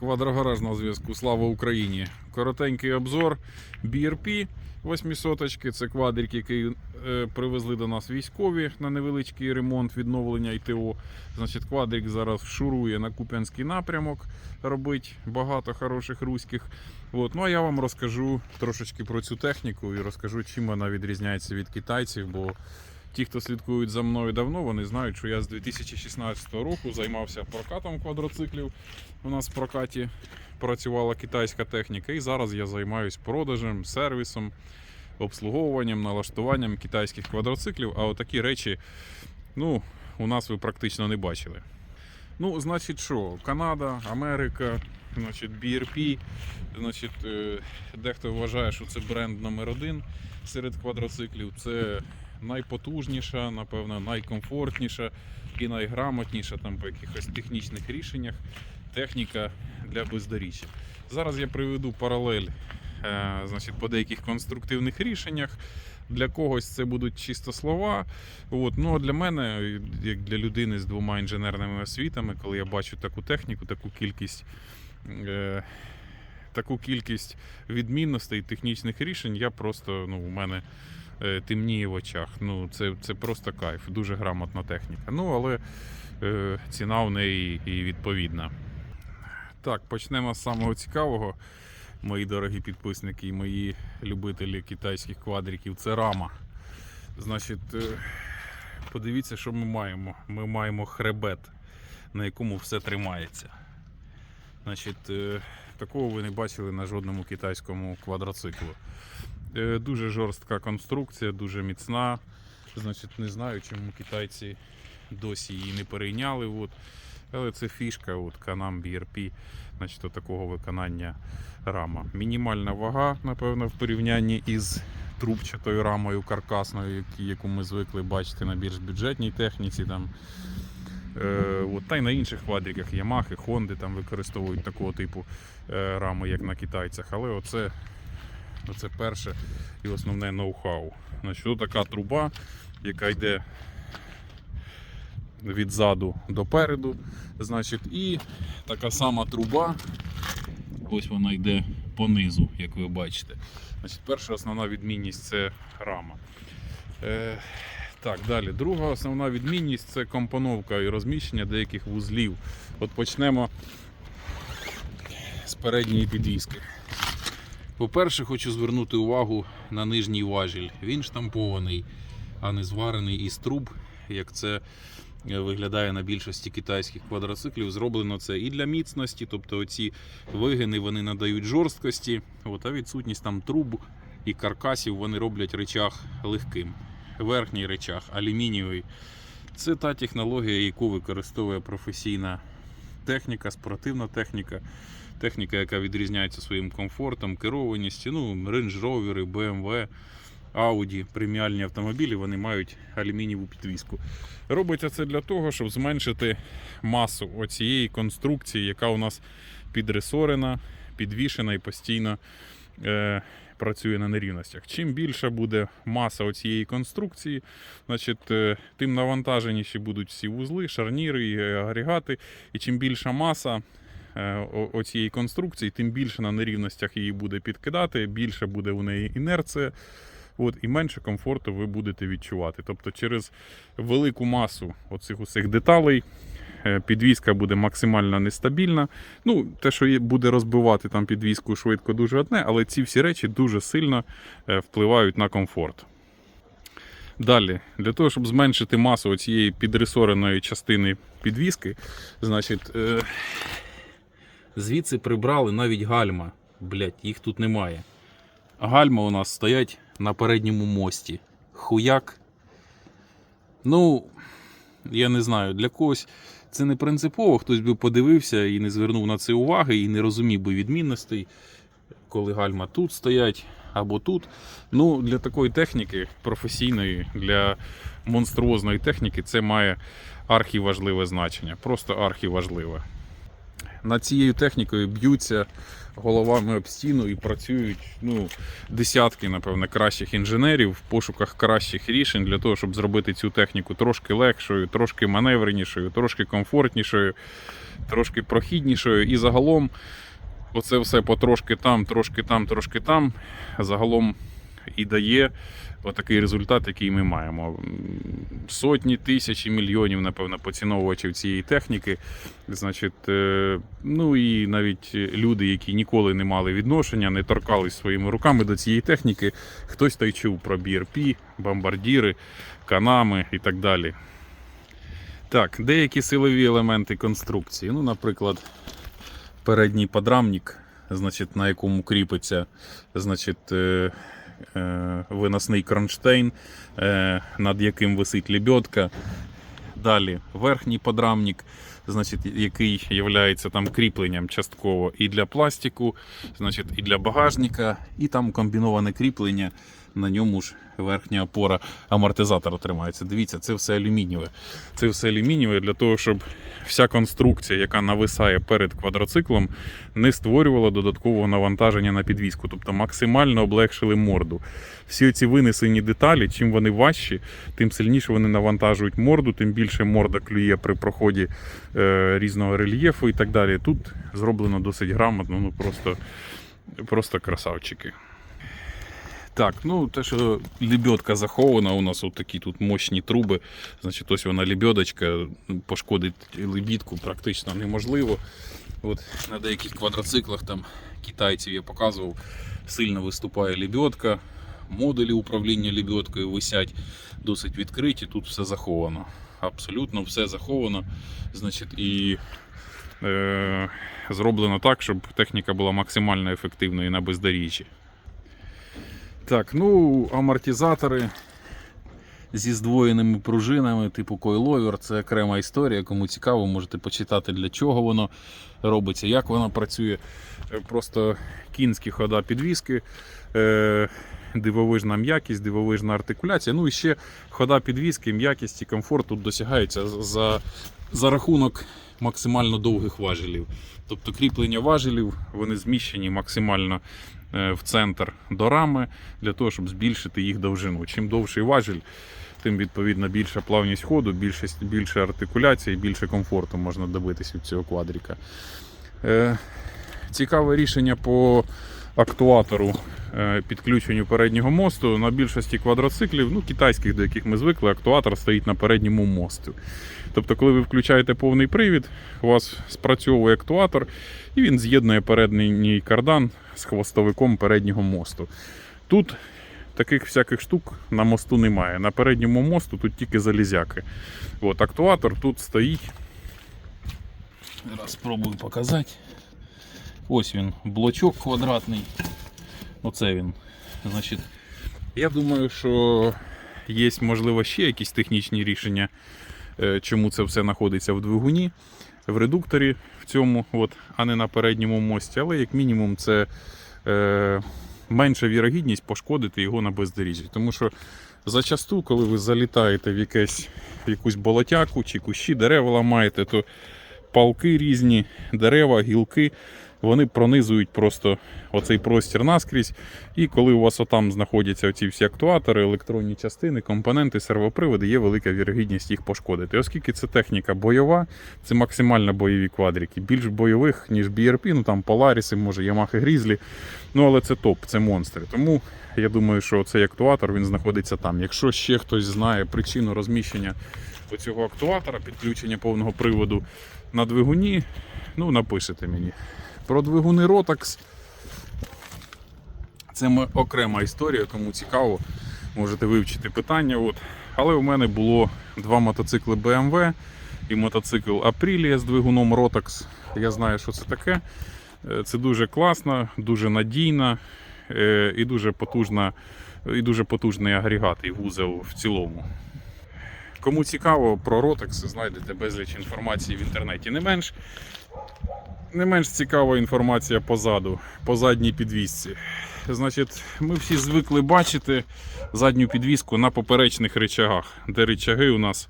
Квадрогараж на зв'язку. Слава Україні! Коротенький обзор BRP 800 Це квадрик, який е, привезли до нас військові на невеличкий ремонт, відновлення ІТО. Значить, квадрик зараз шурує на Куп'янський напрямок, робить багато хороших руських. От. Ну а я вам розкажу трошечки про цю техніку і розкажу, чим вона відрізняється від китайців. Бо ті, хто слідкують за мною давно, вони знають, що я з 2016 року займався прокатом квадроциклів. У нас в прокаті працювала китайська техніка, і зараз я займаюся продажем, сервісом, обслуговуванням, налаштуванням китайських квадроциклів. А отакі речі, ну, у нас ви практично не бачили. Ну, значить, що, Канада, Америка, значить, BRP, значить, е, дехто вважає, що це бренд номер один серед квадроциклів. Це найпотужніша, напевно, найкомфортніша і найграмотніша там по якихось технічних рішеннях техніка для бездоріжжя. Зараз я приведу паралель е, значить, по деяких конструктивних рішеннях. Для когось це будуть чисто слова. От. Ну, а для мене, як для людини з двома інженерними освітами, коли я бачу таку техніку, таку кількість. Е, Таку кількість відмінностей технічних рішень, я просто ну, у мене темніє в очах. Ну, це, це просто кайф, дуже грамотна техніка. Ну, але е, ціна в неї і відповідна. Так, почнемо з самого цікавого, мої дорогі підписники і мої любителі китайських квадриків. Це рама. Значить, е, подивіться, що ми маємо. Ми маємо хребет, на якому все тримається. Значить, е, такого ви не бачили на жодному китайському квадроциклу. Е, Дуже жорстка конструкція, дуже міцна. Значить, не знаю, чому китайці досі її не перейняли. От. Але це фішка, от, Canam BRP, значить, такого виконання рама. Мінімальна вага, напевно, в порівнянні із трубчатою рамою каркасною, яку ми звикли бачити на більш бюджетній техніці. Там. Е, от, та й на інших квадриках Yamaha, Honda там використовують такого типу е, рами, як на китайцях. Але оце, оце перше і основне ноу-хау. Значить, така труба, яка йде від заду до переду. Значить, і така сама труба. Ось вона йде понизу, як ви бачите. Значить, перша основна відмінність це рама. Е, так, далі. Друга основна відмінність це компоновка і розміщення деяких вузлів. От почнемо з передньої підвіски. По-перше, хочу звернути увагу на нижній важіль. Він штампований, а не зварений із труб, як це е, виглядає на більшості китайських квадроциклів. Зроблено це і для міцності, тобто оці вигини вони надають жорсткості, от, а відсутність там труб і каркасів вони роблять речах легким. Верхній речах алюмінієвий. Це та технологія, яку використовує професійна техніка, спортивна техніка, техніка, яка відрізняється своїм комфортом, керованістю. Ну, Range Rover, BMW, Audi, преміальні автомобілі, вони мають алюмінієву підвіску. Робиться це для того, щоб зменшити масу оцієї конструкції, яка у нас підресорена, підвішена і постійно е, працює на нерівностях. Чим більша буде маса оцієї конструкції, значить, е, тим навантаженіші будуть всі вузли, шарніри і агрегати. І чим більша маса оцієї конструкції, тим більше на нерівностях її буде підкидати, більше буде у неї інерція. От, і менше комфорту ви будете відчувати. Тобто через велику масу оцих усіх деталей е, підвізка буде максимально нестабільна. Ну, те, що буде розбивати там підвізку швидко, дуже одне, але ці всі речі дуже сильно е, впливають на комфорт. Далі, для того, щоб зменшити масу цієї підресореної частини підвіски, значить, е, звідси прибрали навіть гальма. Блять, їх тут немає. Гальма у нас стоять на передньому мості. Хуяк. Ну, я не знаю, для когось це не принципово, хтось би подивився і не звернув на це уваги, і не розумів би відмінностей, коли гальма тут стоять або тут. Ну, для такої техніки професійної, для монструозної техніки, це має архіважливе значення. Просто архіважливе. Над цією технікою б'ються головами об стіну і працюють ну, десятки, напевно, кращих інженерів в пошуках кращих рішень для того, щоб зробити цю техніку трошки легшою, трошки маневренішою, трошки комфортнішою, трошки прохіднішою. І загалом оце все потрошки там, трошки там, трошки там. Загалом і дає отакий результат, який ми маємо. Сотні, тисячі, мільйонів, напевно, поціновувачів цієї техніки. Значить, е, ну і навіть люди, які ніколи не мали відношення, не торкались своїми руками до цієї техніки, хтось та й чув про BRP, бомбардіри, канами і так далі. Так, деякі силові елементи конструкції. Ну, наприклад, передній подрамник, значить, на якому кріпиться значить, е, виносний кронштейн, е, над яким висить лебедка. Далі верхній подрамник, значить, який є там кріпленням частково і для пластику, значить, і для багажника, і там комбіноване кріплення. На ньому ж верхня опора амортизатора тримається. Дивіться, це все алюмінієве. Це все алюмінієве для того, щоб вся конструкція, яка нависає перед квадроциклом, не створювала додаткового навантаження на підвіску, тобто максимально облегшили морду. Всі ці винесені деталі, чим вони важчі, тим сильніше вони навантажують морду, тим більше морда клює при проході е, різного рельєфу і так далі. Тут зроблено досить грамотно, ну просто, просто красавчики. Так, ну те, що лебедка захована, у нас от такі тут мощні труби. Значить, ось вона лебедочка, пошкодить лебідку практично неможливо. От на деяких квадроциклах там китайців я показував, сильно виступає лебедка. Модулі управління лебедкою висять досить відкриті, тут все заховано. Абсолютно все заховано. Значить, і е, зроблено так, щоб техніка була максимально ефективною на бездоріжжі. Так, ну, амортизатори зі здвоєними пружинами, типу койловер, це окрема історія. Кому цікаво, можете почитати для чого воно робиться, як воно працює. Е, Просто кінські хода підвіски, е, дивовижна м'якість, дивовижна артикуляція. Ну і ще хода підвіски, м'якість і комфорт тут досягається за, за рахунок максимально довгих важелів. Тобто кріплення важелів вони зміщені максимально в центр до рами для того, щоб збільшити їх довжину. Чим довший важіль, тим відповідно більша плавність ходу, більше, більше артикуляції, більше комфорту можна добитись від цього квадріка. Е, Цікаве рішення по актуатору е, підключенню переднього мосту. На більшості квадроциклів, ну китайських, до яких ми звикли, актуатор стоїть на передньому мосту. Тобто, коли ви включаєте повний привід, у вас спрацьовує актуатор і він з'єднує передній кардан з хвостовиком переднього мосту. Тут таких всяких штук на мосту немає. На передньому мосту тут тільки залізяки. От, актуатор тут стоїть. Зараз спробую показати. Ось він, блочок квадратний. Оце він. Значить, я думаю, що є, можливо, ще якісь технічні рішення, чому це все знаходиться в двигуні, в редукторі в цьому, от, а не на передньому мості. Але як мінімум це е, менша вірогідність пошкодити його на бездоріжжі. Тому що зачасту, коли ви залітаєте в, якесь, в якусь болотяку чи кущі, дерева ламаєте, то палки різні, дерева, гілки, вони пронизують просто оцей простір наскрізь. І коли у вас отам знаходяться оці всі актуатори, електронні частини, компоненти, сервоприводи, є велика вірогідність їх пошкодити. Оскільки це техніка бойова, це максимально бойові квадрики. Більш бойових, ніж BRP, ну там Polaris, може Yamaha Grizzly. Ну але це топ, це монстри. Тому я думаю, що цей актуатор він знаходиться там. Якщо ще хтось знає причину розміщення оцього актуатора, підключення повного приводу на двигуні, ну напишете мені. Про двигуни Rotax. Це окрема історія, кому цікаво, можете вивчити питання. От. Але у мене було два мотоцикли BMW і мотоцикл Aprilia з двигуном Rotax. Я знаю, що це таке. Е, Це дуже класно, дуже надійно е, і дуже потужна, і дуже потужний агрегат і вузел в цілому. Кому цікаво про Rotax, знайдете безліч інформації в інтернеті. Не менш, не менш цікава інформація позаду, по задній підвісці. Значить, ми всі звикли бачити задню підвіску на поперечних речагах, де речаги у нас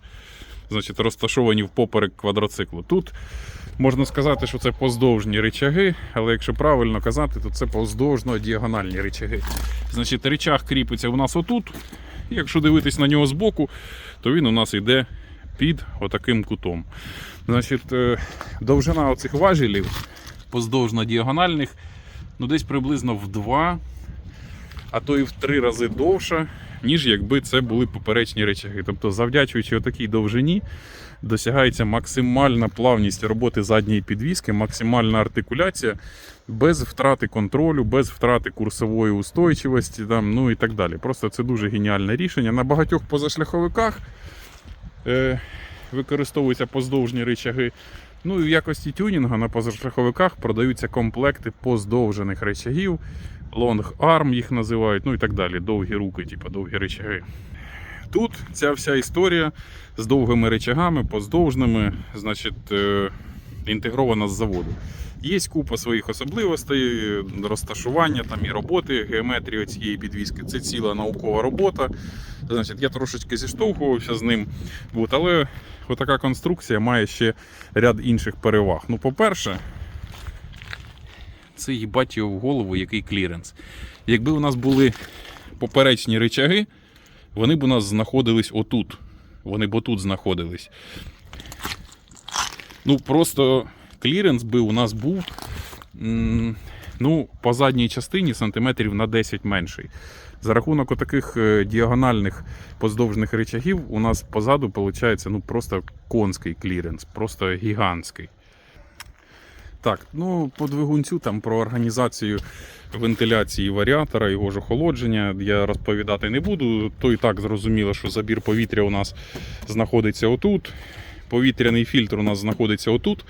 значить, розташовані впоперек квадроциклу. Тут Можна сказати, що це поздовжні речаги, але якщо правильно казати, то це поздовжно-діагональні речаги. Значить, речаг кріпиться у нас отут. Якщо дивитись на нього збоку, то він у нас йде під отаким кутом. Значить, е, довжина оцих важелів поздовжно-діагональних ну, десь приблизно в два, а то і в три рази довша, ніж якби це були поперечні речаги. Тобто, завдячуючи отакій довжині, досягається максимальна плавність роботи задньої підвіски, максимальна артикуляція без втрати контролю, без втрати курсової устойчивості, там, ну і так далі. Просто це дуже геніальне рішення. На багатьох позашляховиках е, використовуються поздовжні речаги. Ну і в якості тюнінгу на позашляховиках продаються комплекти поздовжених речагів, long arm їх називають, ну і так далі. Довгі руки, типу довгі речаги. Тут ця вся історія з довгими речагами, поздовжними, значить, е, інтегрована з заводу. Є купа своїх особливостей, розташування там і роботи, геометрії цієї підвіски. Це ціла наукова робота. Значить, я трошечки зіштовхувався з ним. От, але отака конструкція має ще ряд інших переваг. Ну, по-перше, це їбать його в голову, який кліренс. Якби у нас були поперечні речаги, вони б у нас знаходились отут. Вони б отут знаходились. Ну, просто кліренс би у нас був ну, по задній частині сантиметрів на 10 менший. За рахунок таких діагональних поздовжних речагів у нас позаду виходить ну, просто конський кліренс, просто гігантський. Так, ну по двигунцю там про організацію вентиляції варіатора, його ж охолодження я розповідати не буду. То і так зрозуміло, що забір повітря у нас знаходиться отут. Повітряний фільтр у нас знаходиться отут.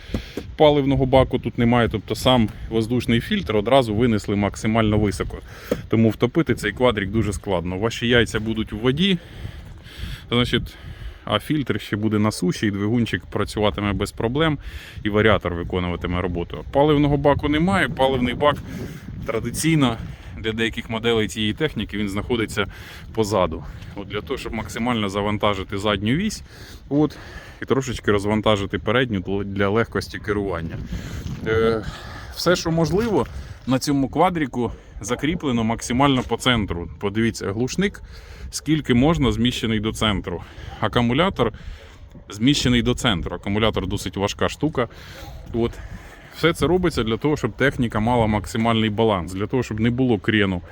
Паливного баку тут немає, тобто сам воздушний фільтр одразу винесли максимально високо. Тому втопити цей квадрик дуже складно. Ваші яйця будуть у воді, значить, а фільтр ще буде на суші, і двигунчик працюватиме без проблем, і варіатор виконуватиме роботу. Паливного баку немає, паливний бак традиційно для деяких моделей цієї техніки він знаходиться позаду. От Для того, щоб максимально завантажити задню вісь от, і трошечки розвантажити передню для легкості керування. Е, все, що можливо, на цьому квадріку закріплено максимально по центру. Подивіться, глушник, скільки можна зміщений до центру. Акумулятор зміщений до центру. Акумулятор досить важка штука. От. Все це робиться для того, щоб техніка мала максимальний баланс, для того, щоб не було крену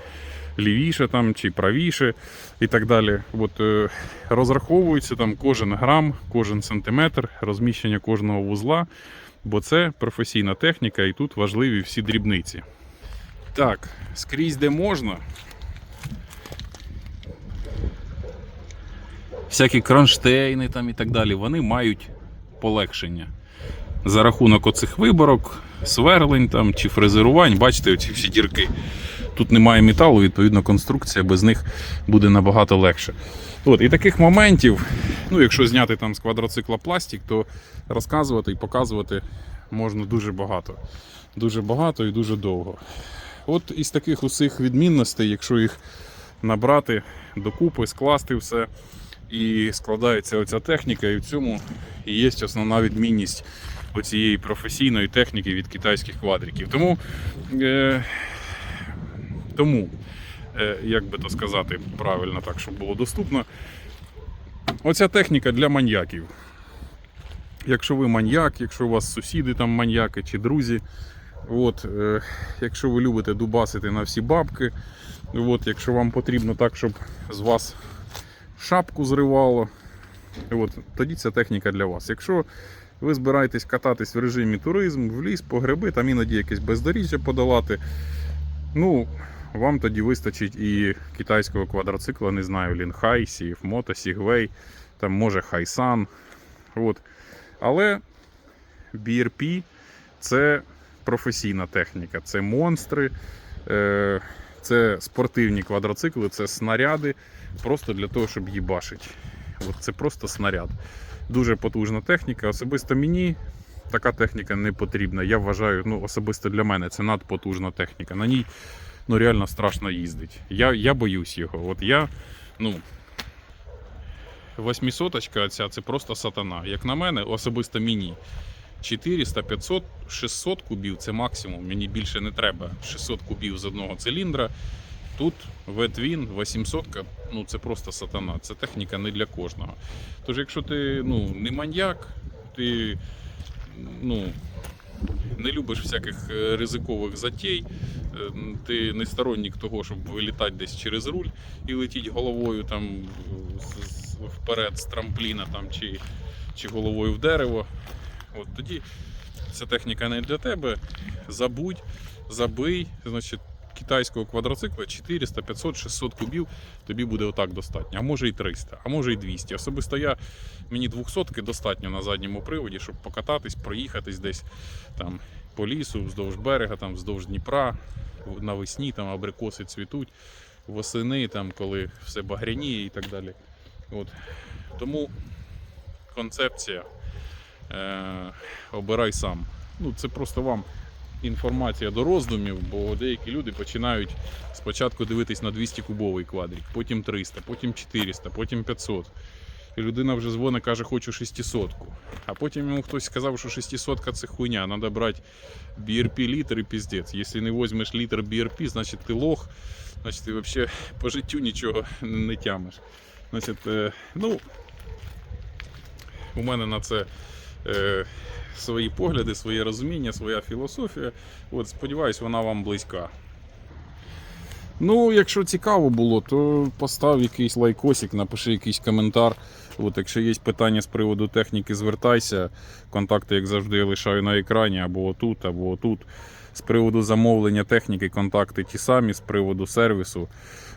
лівіше там, чи правіше і так далі. От, е, розраховується там кожен грам, кожен сантиметр розміщення кожного вузла, бо це професійна техніка і тут важливі всі дрібниці. Так, скрізь де можна. Всякі кронштейни там і так далі, вони мають полегшення. За рахунок оцих виборок, сверлень там чи фрезерувань, бачите, оці всі дірки. Тут немає металу, відповідно, конструкція без них буде набагато легше. От, І таких моментів, ну, якщо зняти там з квадроцикла пластик, то розказувати і показувати можна дуже багато. Дуже багато і дуже довго. От із таких усіх відмінностей, якщо їх набрати докупи, скласти все, і складається оця техніка, і в цьому є основна відмінність оцієї професійної техніки від китайських квадриків. Тому, е, тому е, як би то сказати правильно, так, щоб було доступно, оця техніка для маньяків. Якщо ви маньяк, якщо у вас сусіди там маньяки чи друзі, от, е, якщо ви любите дубасити на всі бабки, от, якщо вам потрібно так, щоб з вас шапку зривало, от, тоді ця техніка для вас. Якщо ви збираєтесь кататись в режимі туризм, в ліс, по гриби, там іноді якесь бездоріжжя подолати, ну, вам тоді вистачить і китайського квадроцикла, не знаю, Лінхай, Сіфмото, Сігвей, там може Хайсан. От. Але BRP це професійна техніка, це монстри, е, це спортивні квадроцикли, це снаряди просто для того, щоб їбашити. От Це просто снаряд. Дуже потужна техніка. Особисто мені така техніка не потрібна. Я вважаю, ну особисто для мене це надпотужна техніка. На ній ну, реально страшно їздить. Я я боюсь його. От я, ну, Восьмисоточка ця це просто сатана. Як на мене, особисто мені. 400, 500, 600 кубів це максимум. Мені більше не треба. 600 кубів з одного циліндра. Тут V-Twin 800, ну це просто сатана. Це техніка не для кожного. Тож, якщо ти ну, не маньяк, ти ну, не любиш всяких е, ризикових затей, е, ти не сторонник того, щоб вилітати десь через руль і летіти головою там вперед з трампліна там, чи, чи головою в дерево. От тоді ця техніка не для тебе. Забудь, забий, значить, китайського квадроцикла 400, 500, 600 кубів тобі буде отак достатньо. А може і 300, а може і 200. Особисто я мені 200 достатньо на задньому приводі, щоб покататись, проїхатись десь там по лісу, вздовж берега, там, вздовж Дніпра, навесні там абрикоси цвітуть, восени, там, коли все багряніє і так далі. От. Тому концепція е, обирай сам. Ну, це просто вам інформація до роздумів, бо деякі люди починають спочатку дивитись на 200 кубовий квадрик, потім 300, потім 400, потім 500. І людина вже дзвонить, каже, хочу 600. А потім йому хтось сказав, що 600 це хуйня, треба брати BRP літр і піздець. Якщо не візьмеш літр BRP, значить ти лох, значить ти взагалі по життю нічого не тямиш. Значить, е, ну, у мене на це е, свої погляди, своє розуміння, своя філософія. От, сподіваюсь, вона вам близька. Ну, якщо цікаво було, то постав якийсь лайкосик, напиши якийсь коментар. От, якщо є питання з приводу техніки, звертайся. Контакти, як завжди, я лишаю на екрані або отут, або отут. З приводу замовлення техніки, контакти ті самі, з приводу сервісу,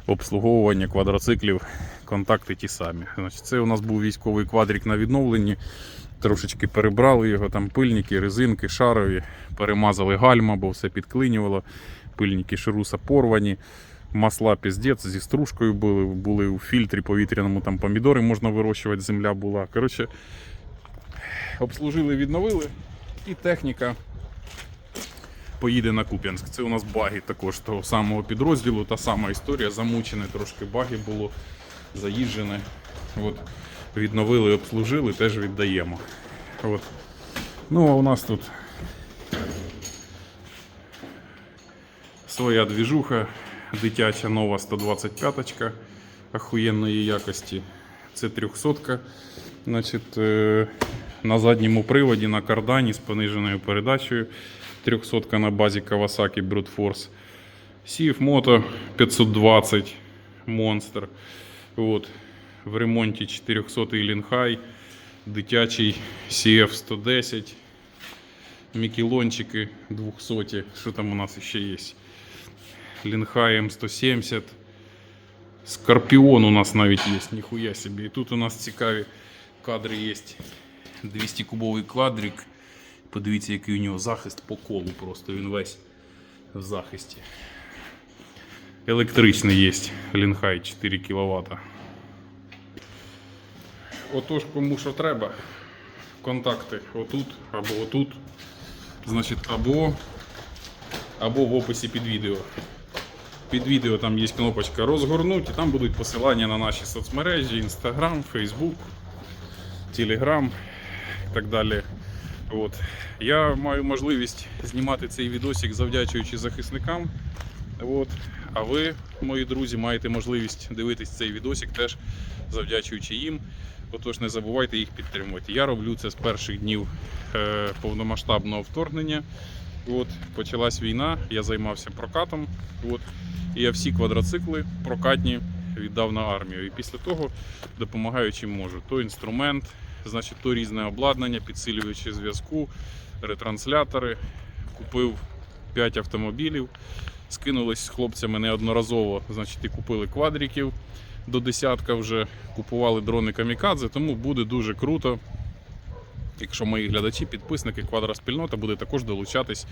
обслуговування квадроциклів, контакти ті самі. Це у нас був військовий квадрик на відновленні. Трошечки перебрали його, там пильники, резинки, шарові, перемазали гальма, бо все підклинювало. Пильники шируса порвані. Масла піздець зі стружкою були, були у фільтрі повітряному, там помідори можна вирощувати, земля була. Коротше, обслужили, відновили, і техніка поїде на Куп'янськ. Це у нас баги також того самого підрозділу, та сама історія, замучене трошки баги було, заїжджене. От, відновили, обслужили, теж віддаємо. От. Ну, а у нас тут своя двіжуха, дитяча нова 125 охуєнної якості. Це 300 Значить, е, на задньому приводі на кардані з пониженою передачею. 300 на базі Kawasaki Brute Force. Сів Moto 520 Monster. От. В ремонті 400 Лінхай, дитячий CF 110, Мікелончики 200. Що там у нас ще є? Лінхай М170. Скорпіон у нас навіть є, ніхуя собі. І тут у нас цікаві кадри є. 200 кубовий квадрик. Подивіться, який у нього захист по колу просто. Він весь в захисті. Електричний є Лінхай 4 кВт. Отож, кому що треба, контакти отут або отут. Значить, або, або в описі під відео. Під відео там є кнопочка розгорнуть, і там будуть посилання на наші соцмережі, Instagram, Facebook, Telegram і так далі. От. Я маю можливість знімати цей відосик, завдячуючи захисникам. От. А ви, мої друзі, маєте можливість дивитись цей відосик теж завдячуючи їм. Отож, не забувайте їх підтримувати. Я роблю це з перших днів е, повномасштабного вторгнення. От, почалась війна, я займався прокатом. От, і я всі квадроцикли прокатні віддав на армію. І після того допомагаю чим можу. То інструмент, значить, то різне обладнання, підсилюючи зв'язку, ретранслятори. Купив 5 автомобілів. Скинулись з хлопцями неодноразово, значить, і купили квадриків до десятка вже, купували дрони камікадзе, тому буде дуже круто. Якщо мої глядачі, підписники квадроспільнота буде також долучатись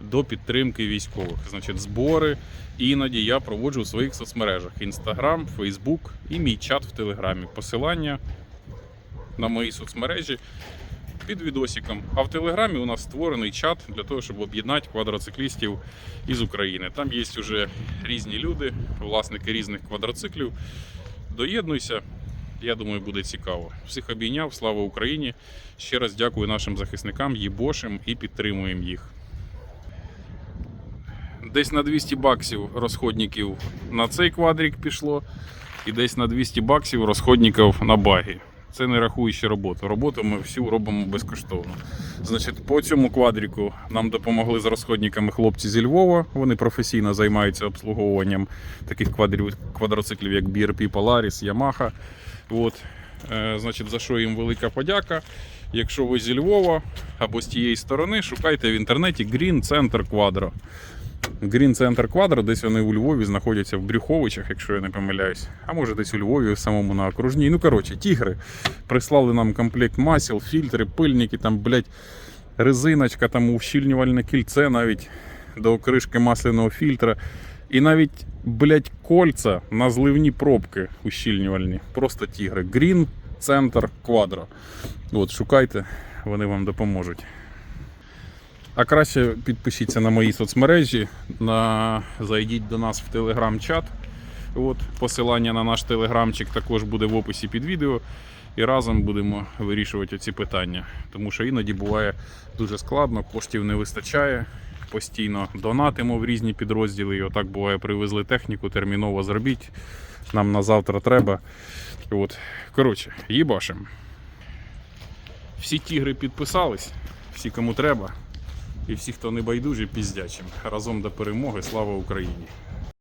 до підтримки військових. Значить, збори іноді я проводжу у своїх соцмережах: Instagram, Facebook і мій чат в Телеграмі. Посилання на мої соцмережі під відосиком. А в Телеграмі у нас створений чат для того, щоб об'єднати квадроциклістів із України. Там є вже різні люди, власники різних квадроциклів. Доєднуйся, Я думаю, буде цікаво. Всіх обійняв, слава Україні! Ще раз дякую нашим захисникам, їбошим і підтримуємо їх. Десь на 200 баксів розходників на цей квадрик пішло, і десь на 200 баксів розходників на багі. Це не рахуючи роботу. Роботу ми всю робимо безкоштовно. Значить, по цьому квадріку нам допомогли з розходниками хлопці зі Львова. Вони професійно займаються обслуговуванням таких квадрів, квадроциклів, як BRP Polaris, Yamaha. От. Е, значить, за що їм велика подяка. Якщо ви зі Львова або з тієї сторони, шукайте в інтернеті Green Center Quadro. Green Center Quadro, десь вони у Львові знаходяться в Брюховичах, якщо я не помиляюсь. А може десь у Львові, самому на окружній. Ну, коротше, тігри. Прислали нам комплект масел, фільтри, пильники, там, блядь, резиночка, там ущільнювальне кільце навіть до кришки масляного фільтра. І навіть, блядь, кольца на зливні пробки ущільнювальні. Просто тігри. Green Center Quadro. От, шукайте, вони вам допоможуть. А краще підпишіться на мої соцмережі, на... зайдіть до нас в телеграм-чат. От, посилання на наш телеграмчик також буде в описі під відео. І разом будемо вирішувати ці питання. Тому що іноді буває дуже складно, коштів не вистачає. Постійно донатимо в різні підрозділи. І отак буває, привезли техніку, терміново зробіть. Нам на завтра треба. От. Коротше, їбашим. Всі тігри підписались, всі кому треба. І всі, хто не байдужі, піздячим. Разом до перемоги. Слава Україні!